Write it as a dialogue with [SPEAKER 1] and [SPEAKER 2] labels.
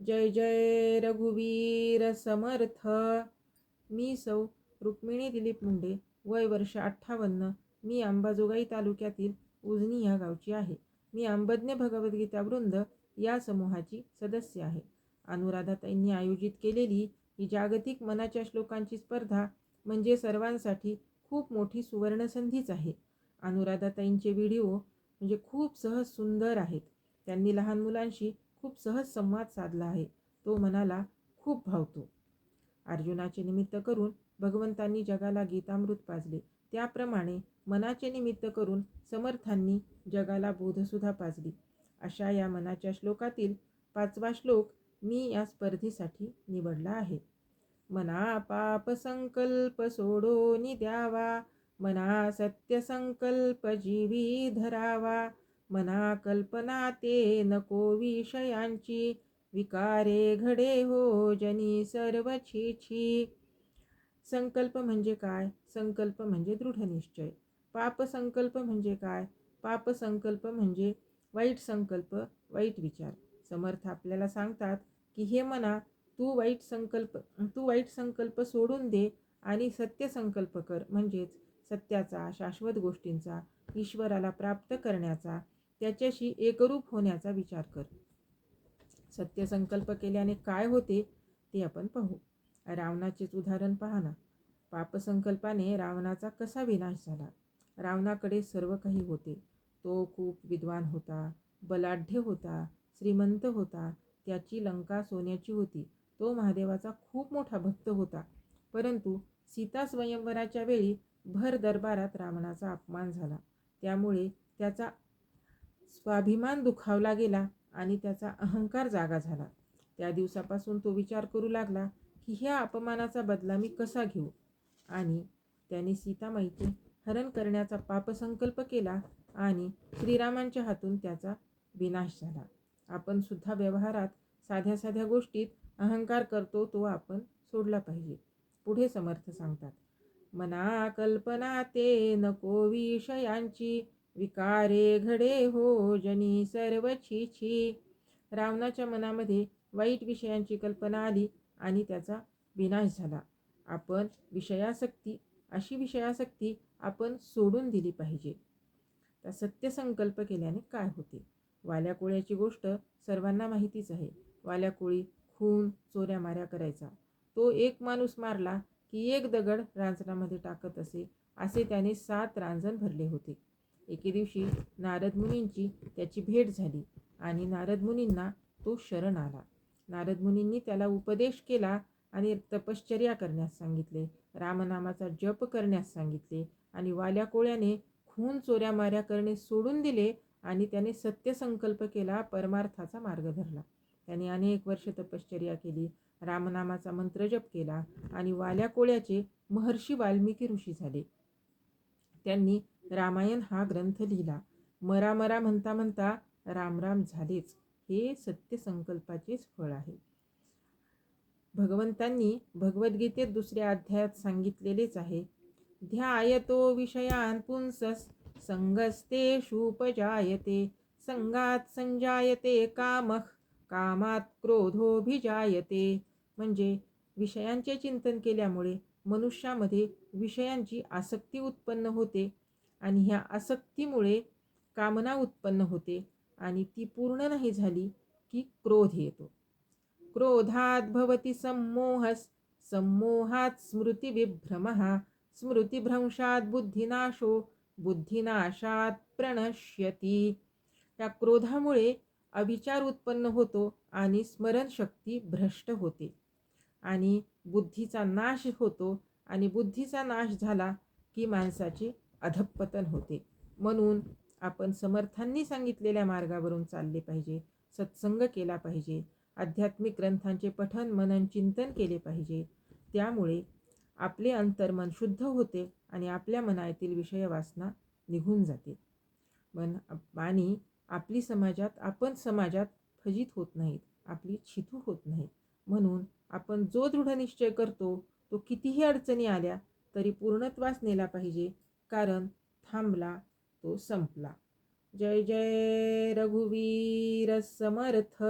[SPEAKER 1] जय जय रघुवीर समर्थ. मी सौ रुक्मिणी दिलीप मुंडे. वय वर्ष अठ्ठावन्न. मी अंबाजोगाई तालुक्यातील उजनी या गावची आहे. मी अंबज्ञ भगवद्गीता वृंद या समूहाची सदस्य आहे. अनुराधाताईंनी आयोजित केलेली ही जागतिक मनाच्या श्लोकांची स्पर्धा म्हणजे सर्वांसाठी खूप मोठी सुवर्णसंधीच आहे. अनुराधाताईंचे व्हिडिओ म्हणजे खूप सहज सुंदर आहेत. त्यांनी लहान मुलांशी खूप सहज संवाद साधला आहे. तो मनाला खूप भावतो. अर्जुनाचे निमित्त करून भगवंतांनी जगाला गीतामृत पाजले. त्याप्रमाणे मनाचे निमित्त करून समर्थांनी जगाला बोधसुद्धा पाजली. अशा या मनाच्या श्लोकातील पाचवा श्लोक मी या स्पर्धेसाठी निवडला आहे. मना पाप संकल्प सोडोनी द्यावा. मना सत्य संकल्प जीवी धरावा. मना कल्पना ते नको विषयांची विकारे घडे हो जनी सर्व छी छी संकल्प म्हणजे काय? संकल्प म्हणजे दृढ निश्चय. पाप संकल्प म्हणजे काय? पाप संकल्प म्हणजे वाईट संकल्प वाईट विचार. समर्थ आपल्याला सांगतात की हे मना तू वाईट संकल्प तू वाईट संकल्प सोडून दे आणि सत्य संकल्प कर. म्हणजेच सत्याचा शाश्वत गोष्टींचा ईश्वराला प्राप्त करण्याचा त्याच्याशी एकरूप होण्याचा विचार कर. सत्य संकल्प केल्याने काय होते ते आपण पाहू. रावणाचेच उदाहरण पहा ना. पापसंकल्पाने रावणाचा कसा विनाश झाला? रावणाकडे सर्व काही होते. तो खूप विद्वान होता बलाढ्य होता श्रीमंत होता. त्याची लंका सोन्याची होती. तो महादेवाचा खूप मोठा भक्त होता. परंतु सीता स्वयंवराच्या वेळी भर दरबारात रावणाचा अपमान झाला. त्यामुळे त्याचा स्वाभिमान दुखावला गेला आणि त्याचा अहंकार जागा झाला. त्या दिवसापासून तो विचार करू लागला की ह्या अपमानाचा बदला मी कसा घेऊ? आणि त्याने सीतामाईचे हरण करण्याचा पापसंकल्प केला आणि श्रीरामांच्या हातून त्याचा विनाश झाला. आपण सुद्धा व्यवहारात साध्या साध्या गोष्टीत अहंकार करतो तो आपण सोडला पाहिजे. पुढे समर्थ सांगतात मना कल्पना ते नको विषयांची. विकारे घडे हो जनी सर्व छी छी रावणाच्या मनामध्ये वाईट विषयांची कल्पना आली आणि त्याचा विनाश झाला. आपण विषयासक्ती अशी विषयासक्ती आपण सोडून दिली पाहिजे. तर सत्यसंकल्प केल्याने काय होते? वाल्या कोळ्याची गोष्ट सर्वांना माहितीच आहे. वाल्या कोळी खून चोऱ्या माऱ्या करायचा. तो एक माणूस मारला की एक दगड रांजणामध्ये टाकत असे असे त्याने सात रांजण भरले होते. एके दिवशी नारद मुनींची त्याची भेट झाली आणि नारद मुनींना तो शरण आला. नारद मुनींनी त्याला उपदेश केला आणि तपश्चर्या करण्यास सांगितले. रामनामाचा जप करण्यास सांगितले आणि वाल्या कोळ्याने खून चोऱ्या माऱ्या करणे सोडून दिले आणि त्याने सत्यसंकल्प केला परमार्थाचा मार्ग धरला. त्याने अनेक वर्ष तपश्चर्या केली रामनामाचा मंत्र जप केला आणि वाल्या कोळ्याचे महर्षी वाल्मिकी ऋषी झाले. त्यांनी रामायण हा ग्रंथ लिहिला. मरा मरा म्हणता म्हणता रामराम झालेच. हे सत्यसंकल्पाचेच फळ आहे. भगवंतांनी भगवद्गीतेत दुसऱ्या अध्यायात सांगितलेलेच आहे. ध्यायतो विषयान पुंसस संगस्ते शूपजायते. संगात संजायते कामः कामात क्रोधोभिजायते म्हणजे विषयांचे चिंतन केल्यामुळे मनुष्यामध्ये विषयांची आसक्ती उत्पन्न होते. आणि ह्या आसक्तीमुळे कामना उत्पन्न होते आणि ती पूर्ण नाही झाली की क्रोध येतो. क्रोधात भवती संमोहस संमोहात स्मृतिविभ्रमः स्मृतिभ्रंशात बुद्धिनाशो बुद्धिनाशात प्रणश्यती. त्या क्रोधामुळे अविचार उत्पन्न होतो आणि स्मरणशक्ती भ्रष्ट होते. आणि बुद्धीचा नाश होतो आणि बुद्धीचा नाश झाला की माणसाची अधपतन होते. म्हणून आपण समर्थांनी सांगितलेल्या मार्गावरून चालले पाहिजे सत्संग केला पाहिजे आध्यात्मिक ग्रंथांचे पठन मनन चिंतन केले पाहिजे. त्यामुळे आपले अंतर्मन शुद्ध होते आणि आपल्या मनातील विषय वासना निघून जाते. मन आणि आपली समाजात आपण समाजात फजित होत नाहीत आपली छितू होत नाहीत. म्हणून आपण जो दृढनिश्चय करतो तो कितीही अडचणी आल्या तरी पूर्णत्वास नेला पाहिजे कारण थांबला तो संपला. जय जय रघुवीर समर्थ.